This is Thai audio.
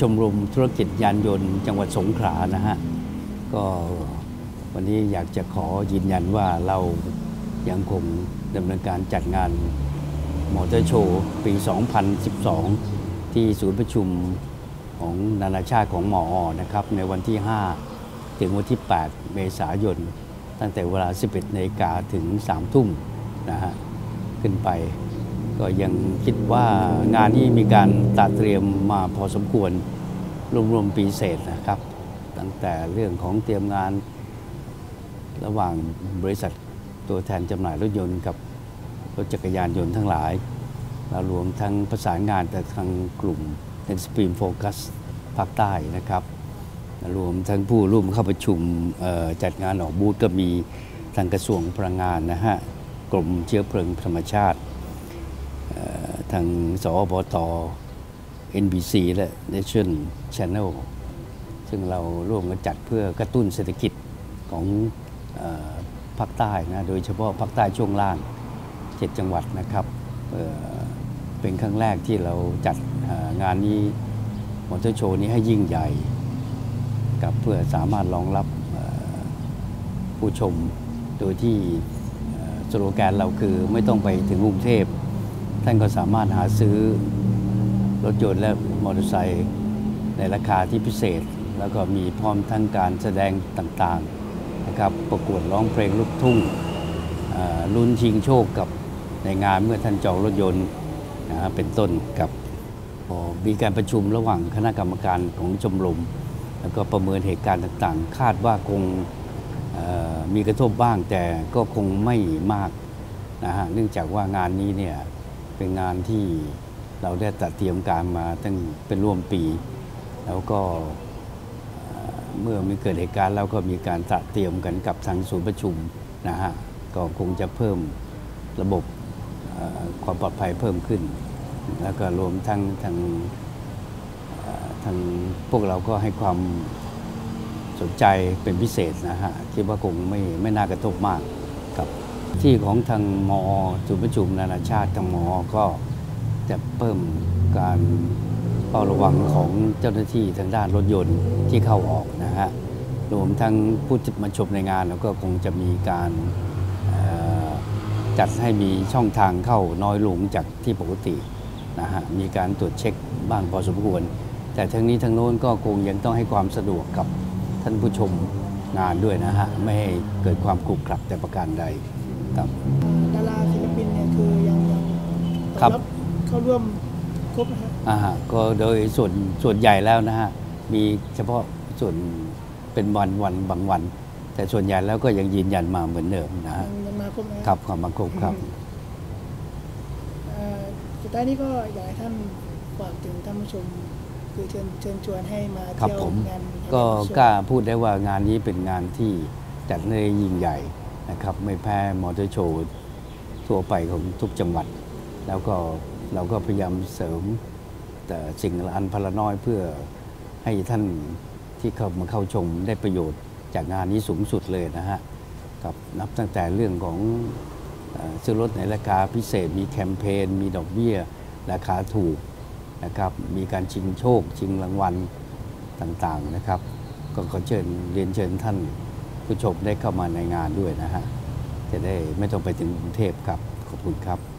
ชมรมธุรกิจยานยนต์ จังหวัดสงขลานะฮะก็วันนี้อยากจะขอยืนยันว่าเรายังคงดำเนินการจัดงานมอเตอร์โชว์ปี 2012 ที่ศูนย์ประชุมของนานาชาติของหมออนะครับ ในวันที่ 5 ถึงวันที่ 8 เมษายน ตั้งแต่เวลา 11นาฬิกาถึง 3 ทุ่มนะฮะขึ้นไป ก็ยังคิดว่างานนี้มีการตัดเตรียมมาพอสมควรรวมๆปีเศษนะครับ ตั้งแต่เรื่องของเตรียมงานระหว่างบริษัทตัวแทนจำหน่ายรถยนต์กับรถจักรยานยนต์ทั้งหลายเรารวมทั้งประสานงานแต่ทางกลุ่มเ e นสป e ีมโฟกัสภาคใต้นะครับ รวมทั้งผู้ร่วมเข้าประชุมจัดงานออกบูธก็มีทางกระทรวงพลังงานนะฮะกรมเชื้อเพลิงธรรมชาติ ทางสอบต NBC และ Nation Channel ซึ่งเราร่วมกันจัดเพื่อกระตุ้นเศรษฐกิจของภาคใต้นะโดยเฉพาะภาคใต้ช่วงล่าง7จังหวัดนะครับเเป็นครั้งแรกที่เราจัดงานนี้มอเตอร์โชว์นี้ให้ยิ่งใหญ่ กับเพื่อสามารถรองรับผู้ชมโดยที่สโลแกนเราคือไม่ต้องไปถึงกรุงเทพ ท่านก็สามารถหาซื้อรถยนต์และมอเตอร์ไซค์ในราคาที่พิเศษ แล้วก็มีพร้อมทั้งการแสดงต่างๆนะครับประกวดร้องเพลงลูกทุ่งลุ้นชิงโชคกับในงานเมื่อท่านจองรถยนต์นะเป็นต้นกับมีการประชุมระหว่างคณะกรรมการของชมรมแล้วก็ประเมินเหตุการณ์ต่างๆ คาดว่าคงมีกระทบบ้างแต่ก็คงไม่มากนะฮะเนื่องจากว่างานนี้เนี่ย เป็นงานที่เราได้ตัดเตรียมการมาตั้งเป็นร่วมปี แล้วก็เมื่อมีเกิดเหตุการณ์แล้วก็มีการตัดเตรียมกันกับทางศูนย์ประชุมนะฮะก็คงจะเพิ่มระบบความปลอดภัยเพิ่มขึ้น แล้วก็รวมทั้งทางทางพวกเราก็ให้ความสนใจเป็นพิเศษนะฮะคิดว่าคงไม่ไม่น่ากระทบมากครับ ที่ของทางมอศูนย์ประชุมนานาชาติทางมอก็จะเพิ่มการเฝ้าระวังของเจ้าหน้าที่ทางด้านรถยนต์ที่เข้าออกนะฮะรวมทั้งผู้มาชมในงานแล้วก็คงจะมีการจัดให้มีช่องทางเข้าน้อยลงจากที่ปกตินะฮะมีการตรวจเช็คบ้างพอสมควร แต่ทั้งนี้ทั้งโน้นก็คงยังต้องให้ความสะดวกกับท่านผู้ชมงานด้วยนะฮะ ไม่ให้เกิดความขรุขระแต่ประการใด ครับดาราศิลปินเนี่ยคือยังยังครับเข้าร่วมครบนะฮะอ่าฮะก็โดยส่วนส่วนใหญ่แล้วนะฮะมีเฉพาะส่วนเป็นวันวันบางวัน แต่ส่วนใหญ่แล้วก็ยังยืนยันมาเหมือนเดิมนะฮะยังยังมาครบนะฮะครับความบังคบครับเอ่อสุดท้ายนี้ก็อยากให้ท่านฝากถึงท่านผู้ชมคือเชิญเชิญชวนให้มาครับเที่ยวผมงานก็งานกล้าพูดได้ว่างานนี้เป็นงานที่จัดในยิ่งใหญ่ นะครับไม่แพ้มอเตอร์โชว์ทั่วไปของทุกจังหวัด แล้วก็เราก็พยายามเสริมแต่สิ่งละอันพละน้อยเพื่อให้ท่านที่เข้ามาเข้าชมได้ประโยชน์จากงานนี้สูงสุดเลยนะฮะกับนับตั้งแต่เรื่องของเอ่อซื้อรถในราคาพิเศษ มีแคมเปญมีดอกเบี้ย ราคาถูกนะครับมีการชิงโชค ชิงรางวัลต่างๆนะครับ ก็ขอเชิญเรียนเชิญท่าน ผู้ชมได้เข้ามาในงานด้วยนะฮะจะได้ไม่ต้องไปถึงกรุงเทพครับ ขอบคุณครับ